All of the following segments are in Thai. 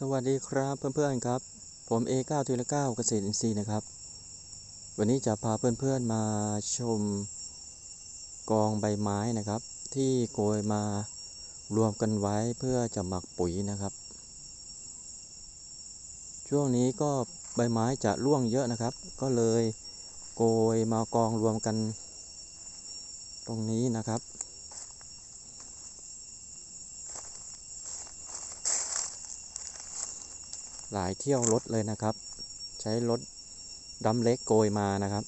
สวัสดีครับเพื่อนๆครับ ผม A9 ทีละ9เกษตรอินทรีย์นะครับ วันนี้จะพาเพื่อนๆมาชมกองใบไม้นะครับ ที่โกยมารวมกันไว้เพื่อจะหมักปุ๋ยนะครับ ช่วงนี้ก็ใบไม้จะร่วงเยอะนะครับ ก็เลยโกยมากองรวมกัน ตรงนี้นะครับ หลายเที่ยวรถเลยนะครับ ใช้รถดำเล็กโกยมานะครับ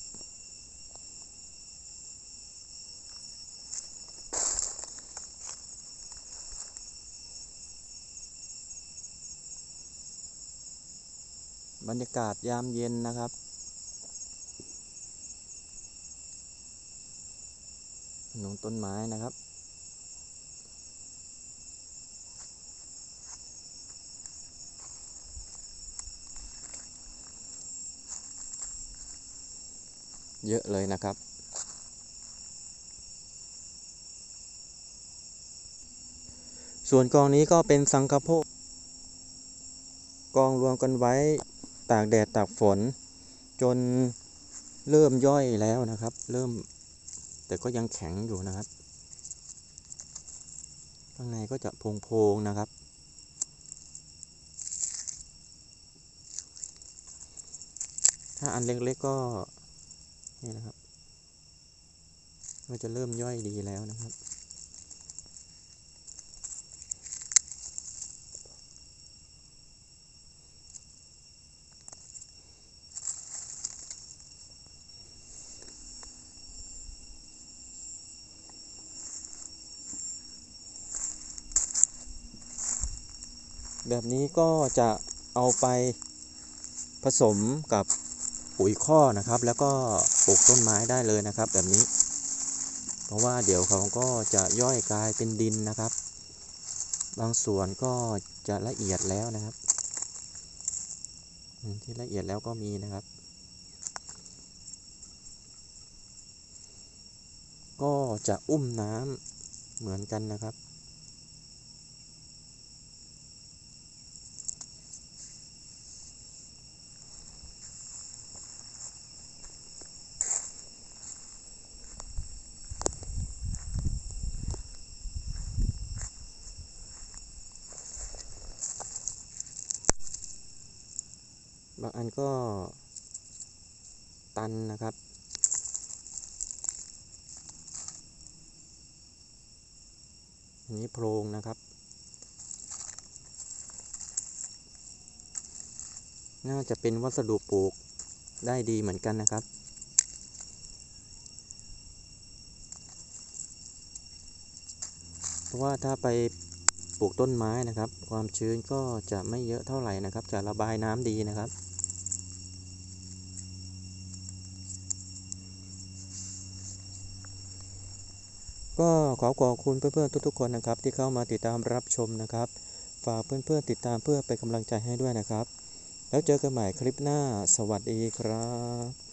บรรยากาศยามเย็นนะครับหนุนต้นไม้นะครับ เยอะเลยนะครับ ส่วนกองนี้ก็เป็นสังกะโพกกองรวมกันไว้ตากแดดตากฝน จนเริ่มย่อยแล้วนะครับ เริ่มแต่ก็ยังแข็งอยู่นะครับ ข้างในก็จะโพงๆนะครับถ้าอันเล็กๆก็ นี่นะครับ มันจะเริ่มย่อยดีแล้วนะครับ แบบนี้ก็จะเอาไปผสมกับ ปุ๋ยข้อนะครับ แล้วก็ปลูกต้นไม้ได้เลยนะครับ แบบนี้ เพราะว่าเดี๋ยวเขาก็จะย่อยกลายเป็นดินนะครับ บางส่วนก็จะละเอียดแล้วนะครับที่ละเอียดแล้วก็มีนะครับ ก็จะอุ้มน้ำเหมือนกันนะครับ บางอันก็ตันนะครับ อันนี้โพรงนะครับ น่าจะเป็นวัสดุปลูกได้ดีเหมือนกันนะครับเพราะว่าถ้าไป ปลูกต้นไม้นะครับ ความชื้นก็จะไม่เยอะเท่าไหร่นะครับ จะระบายน้ำดีนะครับก็ขอขอบคุณเพื่อนๆทุกๆคนนะครับ ที่เข้ามาติดตามรับชมนะครับ ฝากเพื่อนๆติดตามเพื่อเป็นกำลังใจให้ด้วยนะครับ แล้วเจอกันใหม่คลิปหน้า สวัสดีครับ